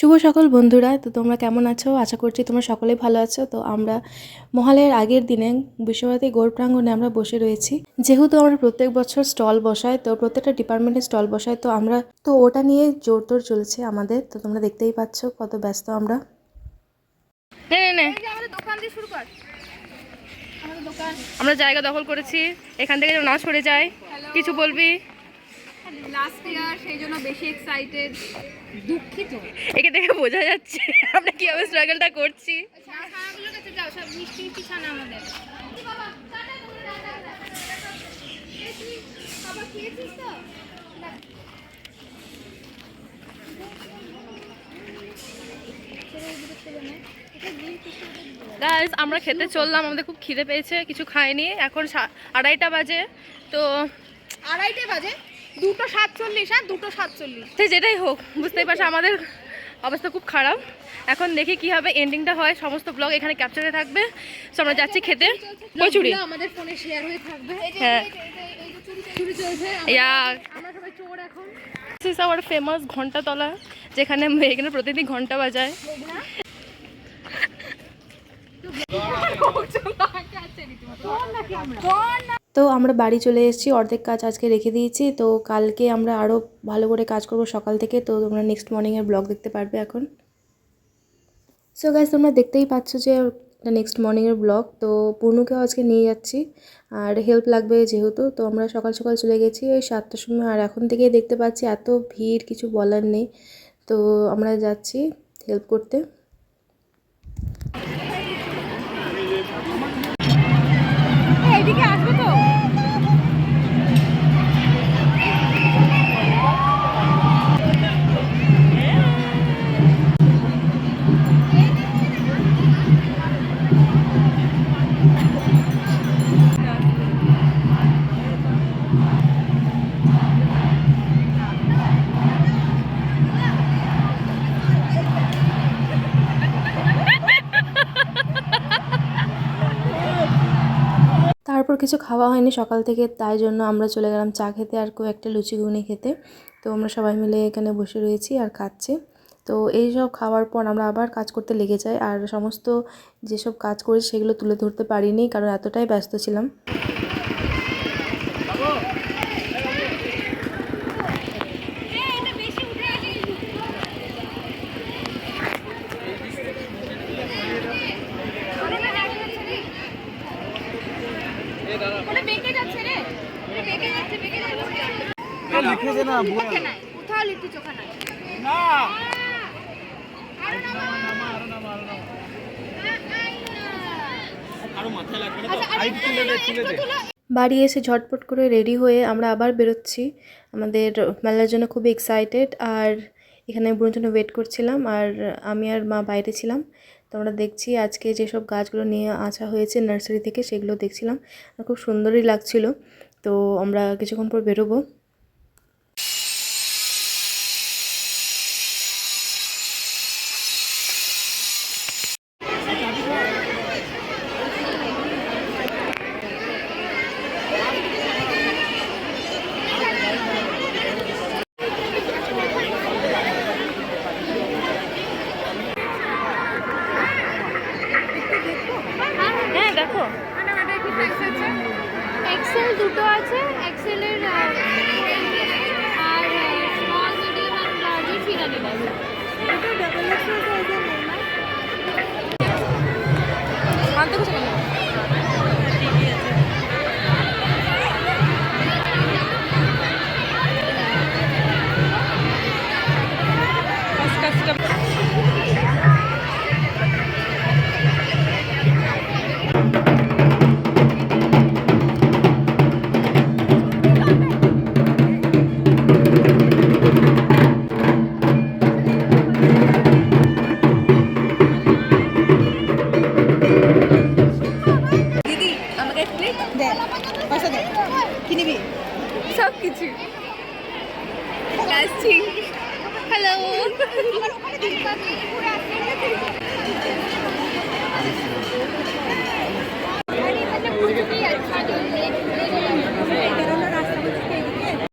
শুভ সকল বন্ধুরা তো তোমরা কেমন আছো? আশা করছি তোমরা সকলেই ভালো আছো। তো আমরা মহালয়ের আগের দিনে বিশ্বভারতী গৌড় প্রাঙ্গণে আমরা বসে রয়েছি। যেহেতু আমরা প্রত্যেক বছর স্টল বসাই তো প্রত্যেকটা ডিপার্টমেন্টে স্টল বসাই তো আমরা তো ওটা নিয়ে জোর তোর চলছে আমাদের। তো তোমরা দেখতেই পাচ্ছ কত ব্যস্ত আমরা। নে নে নে। এই যে আমাদের দোকান দিয়ে শুরু কর। দোকান। আমরা জায়গা দখল করেছি। এখান থেকে যেন না সরে যায়। কিছু বলবি? লাস্ট ইয়ার সেই জন্য বেশি এক্সাইটেড দুঃখিত। একে দেখে বোঝা যাচ্ছে আমরা কীভাবে স্ট্রাগলটা করছি। ছানাগুলোর কাছে যাও সব মিষ্টি মিষ্টি ছানা আমাদের। খাবার খেয়েছিস তো গাইজ আমরা খেতে চললাম আমাদের খুব খিদে পেয়েছে কিছু খাইনি এখন আড়াইটা বাজে তো আড়াইটে বাজে? দুটো সাতচল্লিশ হ্যাঁ দুটো সাতচল্লিশ। সে যেটাই হোক বুঝতেই পারছ আমাদের অবস্থা খুব খারাপ। এখন দেখি কি হবে এন্ডিংটা হয় সমস্ত ব্লগ এখানে ক্যাপচারে থাকবে। তো আমরা যাচ্ছি খেতে। কচুরি আমাদের ফোনে শেয়ার হয়ে থাকবে। হ্যাঁ। ইজ আওয়ার ফেমাস ঘন্টাতলা যেখানে এখানে প্রতিদিন ঘণ্টা বাজায় তো আমরা বাড়ি চলে এসেছি, অর্ধেক কাজ আজকে রেখে দিয়েছি। তো কালকে আমরা আরও ভালো করে কাজ করব সকাল থেকে। তো তোমরা নেক্সট মর্নিংয়ের ব্লগ দেখতে পারবে এখন। সো গাইজ তোমরা দেখতেই পাচ্ছ যে নেক্সট মর্নিংয়ের ব্লগ তো পূর্ণকেও আজকে নিয়ে যাচ্ছি। আর হেল্প লাগবে যেহেতু। তো আমরা সকাল সকাল চলে গেছি ওই সাতটার সময়। আর এখন থেকেই দেখতে পাচ্ছি এত ভিড়, কিছু বলার নেই। তো আমরা যাচ্ছি হেল্প করতে। তারপর কিছু খাওয়া হয়নি সকাল থেকে, তাই জন্য আমরা চলে গেলাম চা খেতে আর কেউ একটা লুচি ঘুগনি খেতে। তো আমরা সবাই মিলে এখানে বসে রয়েছি আর খাচ্ছি। তো এই সব খাওয়ার পর আমরা আবার কাজ করতে লেগে যাই। আর সমস্ত যেসব কাজ করেছি সেগুলো তুলে ধরতে পারিনি, কারণ এতটাই ব্যস্ত ছিলাম। ওটা বেঁকে যাচ্ছে রে। ওটা বেঁকে যাচ্ছে বেঁকে যাচ্ছে লিখেছে না বই কোথাও লিট্টি চোখা নাই না আরও নামা। আরও মাথায় লাগবে না তো? হাইট তুলে দে তুলে দে। বাড়ি এসে ঝটপট করে রেডি হয়ে আমরা আবার বেরোচ্ছি। আমাদের মেলার জন্য খুব এক্সাইটেড আর এখানে বোনের জন্য ওয়েট করছিলাম আর আমি আর মা বাইরে ছিলাম। তো আমরা দেখছি আজকে যেসব গাছগুলো নিয়ে আসা হয়েছে নার্সারি থেকে সেগুলো দেখছিলাম। খুব সুন্দরই লাগছিল। তো আমরা কিছুক্ষণ পর বেরোবো হ্যাঁ দেখো এক্সেল দুটো আছে এক্সেলের দে পয়সা দে কি নিবি? সব কিছু হ্যালো